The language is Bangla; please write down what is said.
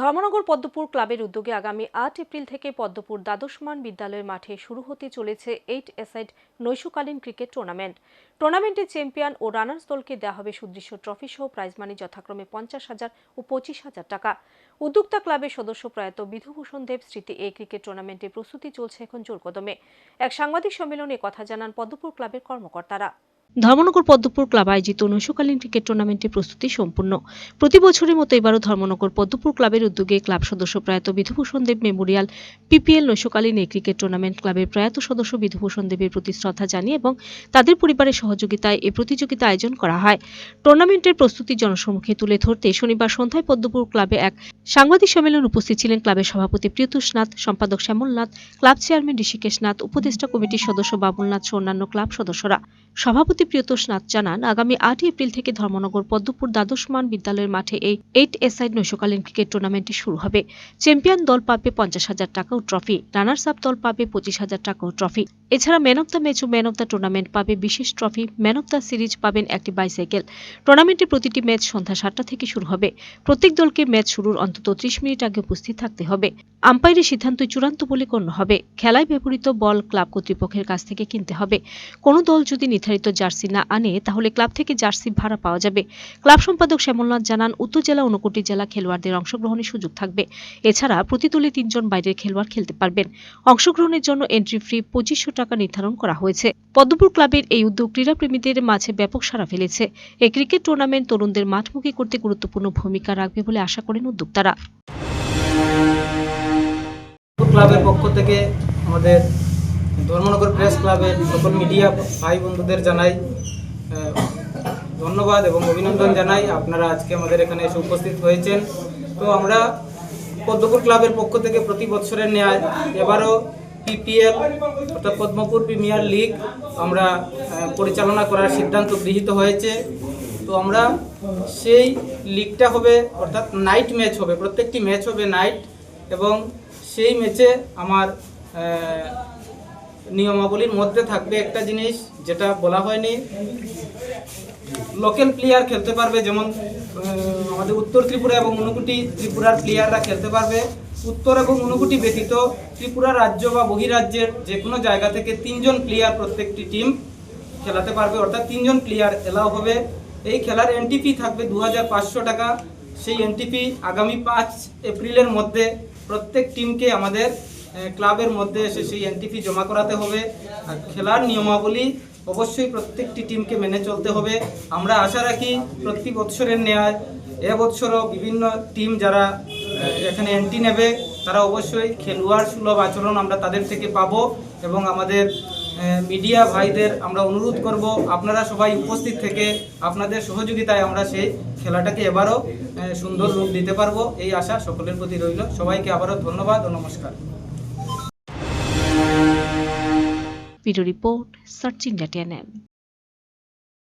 ধর্মনগর পদ্মপুর ক্লাবের উদ্যোগে আগামী আট এপ্রিল থেকে পদ্মপুর দ্বাদশমান বিদ্যালয়ের মাঠে শুরু হতে চলেছে এইট এসাইড নৈশকালীন ক্রিকেট টুর্নামেন্ট। টুর্নামেন্টে চ্যাম্পিয়ন ও রানার্স দলকে দেওয়া হবে সুদৃশ্য ট্রফি সহ প্রাইজ মানি যথাক্রমে পঞ্চাশ হাজার ও পঁচিশ হাজার টাকা। উদ্যোক্তা ক্লাবের সদস্য প্রয়াত বিধুভূষণ দেব স্মৃতি এই ক্রিকেট টুর্নামেন্টের প্রস্তুতি চলছে এখন জোরকদমে। এক সাংবাদিক সম্মেলনে কথা জানান পদ্মপুর ক্লাবের কর্মকর্তারা। ধর্মনগর পদ্মপুর ক্লাব আয়োজিত নৈশকালীন ক্রিকেট টুর্নামেন্টের প্রস্তুতি সম্পূর্ণ। প্রতি বছরের মতো এবারও ধর্মনগর পদ্মপুর ক্লাবের উদ্যোগে ক্লাব সদস্য প্রয়াত বিধুভূষণ দেব মেমোরিয়াল, পিপিএল নৈশকালীন এই ক্রিকেট টুর্নামেন্ট ক্লাবের প্রয়াত সদস্য বিধুভূষণ দেবের প্রতি শ্রদ্ধা জানিয়ে এবং তাদের পরিবারের সহযোগিতায় এই প্রতিযোগিতা আয়োজন করা হয়। টুর্নামেন্টের প্রস্তুতি জনসমুখে তুলে ধরতে শনিবার সন্ধ্যায় পদ্মপুর ক্লাবে এক সাংবাদিক সম্মেলন উপস্থিত ছিলেন ক্লাবের সভাপতি প্রিয়তোষ নাথ, সম্পাদক শ্যামল নাথ, ক্লাব চেয়ারম্যান ঋষিকেশ নাথ, উপদেষ্টা কমিটির সদস্য বাবুল নাথ সহ অন্যান্য ক্লাব সদস্যরা। সভাপতি প্রিয়তোষ নাথ জানান, আগামী আটই এপ্রিল থেকে ধর্মনগর, পদ্মপুর দ্বাদশমান বিদ্যালয়ের মাঠে এই এইট এসাইড নৈশকালীন ক্রিকেট টুর্নামেন্টটি শুরু হবে। চ্যাম্পিয়ন দল পাবে পঞ্চাশ হাজার টাকা ও ট্রফি, রানার্স আপ দল পাবে পঁচিশ হাজার টাকা ও ট্রফি। এছাড়া ম্যান অফ দ্য ম্যাচ ও ম্যান অফ দ্য টুর্নামেন্ট পাবে বিশেষ trophy, man of the series পাবেন একটি বাইসাইকেল। টুর্নামেন্টের প্রতিটি ম্যাচ সন্ধ্যা সাতটা থেকে শুরু হবে। প্রত্যেক দলকে ম্যাচ শুরুর অন্তত ত্রিশ মিনিট আগে উপস্থিত থাকতে হবে। আম্পায়ারের সিদ্ধান্তই চূড়ান্ত বলে গণ্য হবে। খেলায় ব্যবহৃত বল ক্লাব কর্তৃপক্ষের কাছ থেকে কিনতে হবে। কোনো দল যদি নির্ধারিত জার্সি না আনে, তাহলে ক্লাব থেকে জার্সি ভাড়া পাওয়া যাবে। ক্লাব সম্পাদক শ্যামলনাথ জানান উত্তর জেলা ঊনকোটি জেলা খেলোয়াড়দের অংশগ্রহণের সুযোগ থাকবে। এছাড়া প্রতি দলে তিনজন বাইরের খেলোয়াড় খেলতে পারবেন। অংশগ্রহণের জন্য এন্ট্রি ফ্রি পঁচিশশো টাকা নির্ধারণ করা হয়েছে। পদ্মপুর ক্লাবের এই উদ্যোগ ক্রীড়াপ্রেমীদের মাঝে ব্যাপক সাড়া ফেলেছে। এই ক্রিকেট টুর্নামেন্ট তরুণদের মাঠমুখী করতে গুরুত্বপূর্ণ ভূমিকা রাখবে বলে আশা করেন উদ্যোক্তারা। ক্লাবের পক্ষ থেকে আমাদের ধর্মনগর প্রেস ক্লাবের সকল মিডিয়া ভাই বন্ধুদের জানাই ধন্যবাদ এবং অভিনন্দন জানাই। আপনারা আজকে আমাদের এখানে এসে উপস্থিত হয়েছেন। তো আমরা পদ্মপুর ক্লাবের পক্ষ থেকে প্রতি বছরের ন্যায় এবারও পিপিএল অর্থাৎ পদ্মপুর প্রিমিয়ার লিগ আমরা পরিচালনা করার সিদ্ধান্ত গৃহীত হয়েছে। তো আমরা সেই লিগটা হবে, অর্থাৎ নাইট ম্যাচ হবে, প্রত্যেকটি ম্যাচ হবে নাইট এবং সেই ম্যাচে আমার নিয়মাবলীর মধ্যে থাকবে একটা জিনিস, যেটা বলা হয়নি। লোকাল প্লেয়ার খেলতে পারবে, যেমন আমাদের উত্তর ত্রিপুরা এবং ঊনকোটি ত্রিপুরার প্লেয়াররা খেলতে পারবে। উত্তর এবং ঊনকোটি ব্যতীত ত্রিপুরা রাজ্য বা বহিরাজ্যের যে কোনো জায়গা থেকে তিনজন প্লেয়ার প্রত্যেকটি টিম খেলাতে পারবে, অর্থাৎ তিনজন প্লেয়ার এলাও হবে। এই খেলার এনটিপি থাকবে দু হাজার পাঁচশো টাকা। সেই এনটিপি আগামী পাঁচ এপ্রিলের মধ্যে প্রত্যেক টিমকে আমাদের ক্লাবের মধ্যে এসে সেই এনটিপি জমা করাতে হবে। আর খেলার নিয়মাবলী অবশ্যই প্রত্যেকটি টিমকে মেনে চলতে হবে। আমরা আশা রাখি প্রতি বছরের ন্যায় এবছরও বিভিন্ন টিম যারা এখানে এন্ট্রি নেবে, তারা অবশ্যই খেলোয়াড় সুলভ আচরণ আমরা তাদের থেকে পাবো এবং আমাদের মিডিয়া ভাইদের আমরা অনুরোধ করব, আপনারা সবাই উপস্থিত থেকে আপনাদের সহযোগিতায় আমরা সেই খেলাটাকে এবারও সুন্দর রূপ দিতে পারব। এই আশা সকলের প্রতি রইল। সবাইকে আবারও ধন্যবাদ ও নমস্কার। Video report searching ডেটিএনএম